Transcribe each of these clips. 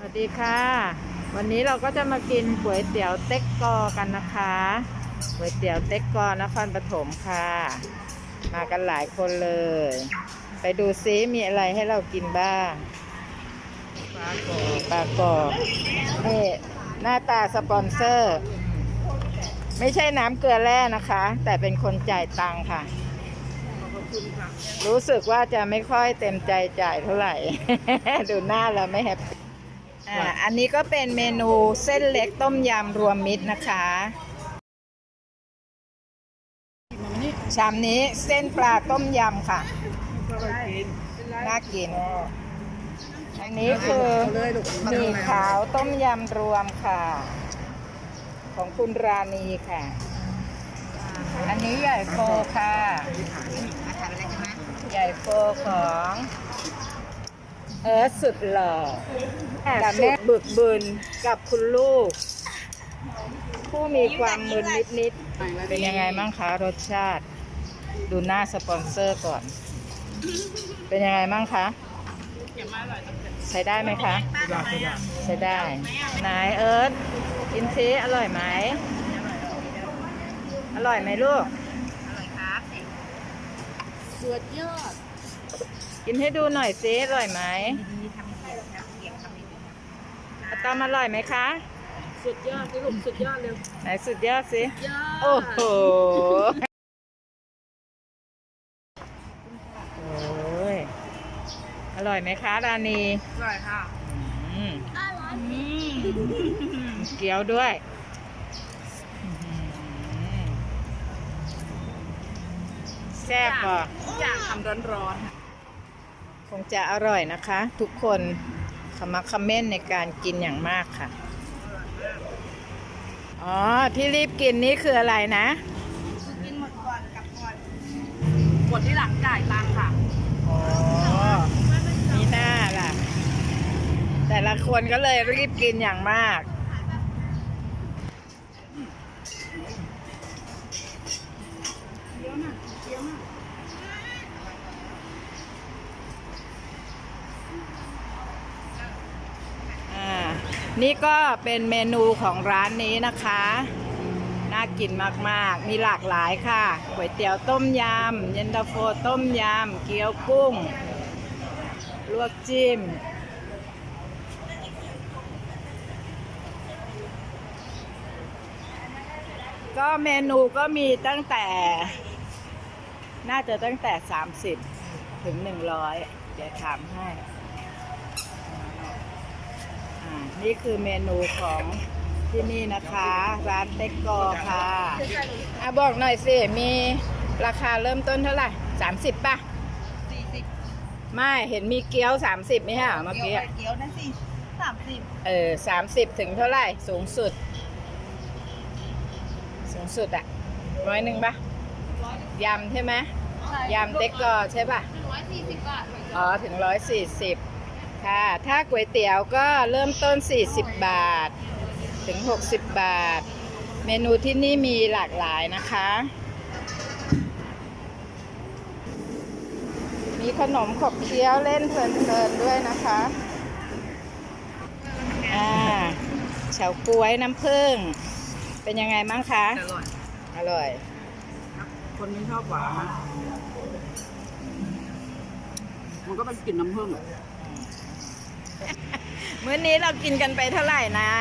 สวัสดีค่ะ วันนี้เราก็จะมากินก๋วยเตี๋ยวเต็กกอกันนะคะก๋วยเตี๋ยวเต็กกอนครปฐมค่ะ มากันหลายคนเลย ไปดูซิมีอะไรให้เรากินบ้างปลากรอบปลากรอบนี่หน้าตาสปอนเซอร์ ไม่ใช่น้ำเกลือแร่นะคะ แต่เป็นคนจ่ายตังค่ะ รู้สึกว่าจะไม่ค่อยเต็มใจจ่ายเท่าไหร่ ดูหน้าแล้วไม่แฮปปี้ อ่าอันนี้ก็เป็นเมนูเส้นเล็กต้มยำรวมมิตรนะคะ ชามนี้เส้นปลาต้มยำค่ะ น่ากิน อันนี้คือหมี่ขาวต้มยำรวมค่ะ ของคุณราณีค่ะ อันนี้ใหญ่โฟค่ะ ใหญ่โฟของ เอิร์ธสุดหล่อกับแม่บึกบึนกับคุณลูก ผู้มีความมึนนิดๆเป็นยังไงบ้างคะรสชาติ ดูหน้าสปอนเซอร์ก่อน เป็นยังไงบ้างคะใช้ได้ไหมคะ ใช้ได้ไหนเอิร์ธกินซิอร่อยไหม อร่อยไหมลูกสุดยอด กินให้ดูหน่อยซิอร่อยไหมอะตอมอร่อยไหมคะ สุดยอดพี่ลูกสุดยอดเร็วไหนสุดยอดสิยอดโอ้โหโอ้ยอร่อยไหมคะราณีอร่อยค่ะอืมอร่อยเกี๊ยวด้วยอื้อหือแซ่บป่ะทุกอย่างทำร้อนค งจะอร่อยนะคะ ทุกคนขมักเขม้นในการกินอย่างมากค่ะ อ๋อ ที่รีบกินนี่คืออะไรนะๆกินหมดก่อนกลับก่อนกดที่หลังจ่ายตังค่ะ อ๋อ มีหน้าล่ะ แต่ละคนก็เลยรีบกินอย่างมากอ่า นี่ก็เป็นเมนูของร้านนี้นะคะ น่ากินมากๆ มีหลากหลายค่ะก๋วยเตี๋ยวต้มยำเย็นตาโฟต้มยำเกี๊ยวกุ้ง ลวกจิ้ม ก็เมนูก็มีตั้งแต่ น่าจะตั้งแต่ 30 ถึง 100 เดี๋ยวถามให้ นี่คือเมนูของที่นี่นะคะ ร้านเต็กกอค่ะอะบอกหน่อยสิ มีราคาเริ่มต้นเท่าไหร่30ป่ะสี่สิบไม่เห็นมีเกี๊ยว30ไหมฮะเมื่อกี้เกี๊ยวนั่นสิสามสิบเออสามสิบถึงเท่าไหร่ สูงสุด สูงสุดอะร้อยหนึ่งปะยำใช่ไหมยำเต็กกอใช่ปะร้อยสี่สิบบาท อ๋อ ถึงร้อยสี่สิบ ค่ะ ถ้าก๋วยเตี๋ยวก็เริ่มต้น 40 บาท ถึง 60 บาท เมนูที่นี่มีหลากหลายนะคะ มีขนมขบเคี้ยวเล่นเพลินๆด้วยนะคะ อ่าเฉาก๊วยน้ำผึ้ง เป็นยังไงบ้งคะ อร่อย อร่อย คนไม่ชอบหวานนะมันก็เป็นกลิ่นน้ำผึ้งอะ มื้อนี้เรากินกันไปเท่าไหร่นะ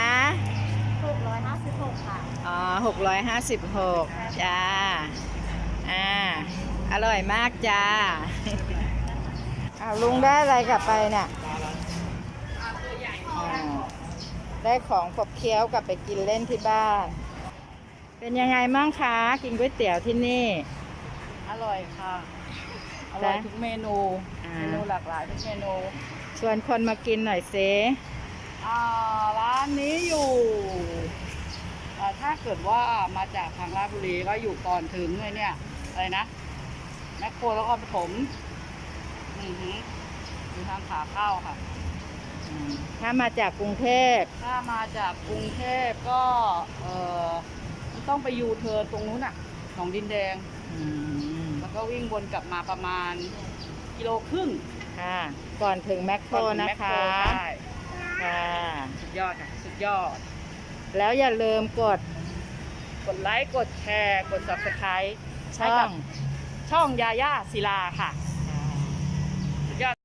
หกร้อยห้าสิบหกค่ะ อ๋อหกร้อยห้าสิบหกจ้า อ่า อร่อยมากจ้าอ้าวลุงได้อะไรกลับไปเนี่ยอ่าได้ของขบเคี้ยวกลับไปกินเล่นที่บ้าน เป็นยังไงมั่งคะ กินก๋วยเตี๋ยวที่นี่ อร่อยค่ะ อร่อยทุกเมนู อ่า เมนูหลากหลายทุกเมนู ชวนคนมากินหน่อยเซอ่าร้านนี้อยู่อ่าถ้าเกิดว่ามาจากทางราชบุรีก็อยู่ก่อนถึงเลยเนี่ยอะไรนะแมคโครแล้วก็ปฐมอือหืออยู่ทางขาเข้าค่ะถ้ามาจากกรุงเทพ ถ้ามาจากกรุงเทพก็เออมันต้องไปยูเทิร์นตรงนู้นอะหนองดินแดงอืมแล้วก็วิ่งวนกลับมาประมาณกิโลครึ่ง ค่ะ ก่อนถึงแมคโครก่อถึงนะแมคโครคะใช่ค่ะ สุดยอดค่ะสุดยอด แล้วอย่าลืมกดกดไลค์กดแชร์กด subscribe ช่องช่องยาย่าศิลาค่ะ สุดยอด